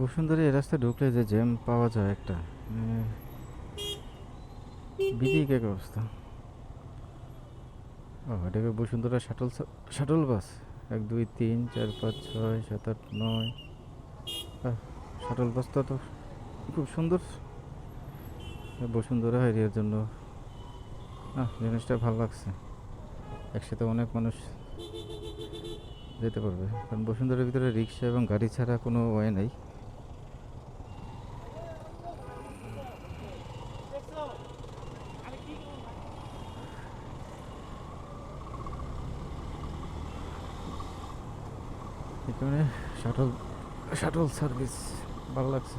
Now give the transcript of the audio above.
বসুন্ধরা এই রাস্তায় ঢুকলে যে জ্যাম পাওয়া যায় একটা। বিদিক এক অবস্থা? ও, এটাকে বসুন্ধরা শাটল শাটল বাস এক, দুই, তিন, চার, পাঁচ, ছয়, সাত, আট, নয়। শাটল বাসটা তো খুব সুন্দর। বসুন্ধরা এরিয়ার জন্য। জিনিসটা ভালো লাগছে। একসাথে অনেক মানুষ যেতে পারবে। কারণ বসুন্ধরার ভিতরে রিক্সা এবং গাড়ি ছাড়া কোনো ওয়ে নেই। এখানে শাটল শাটল সার্ভিস ভালো লাগছে।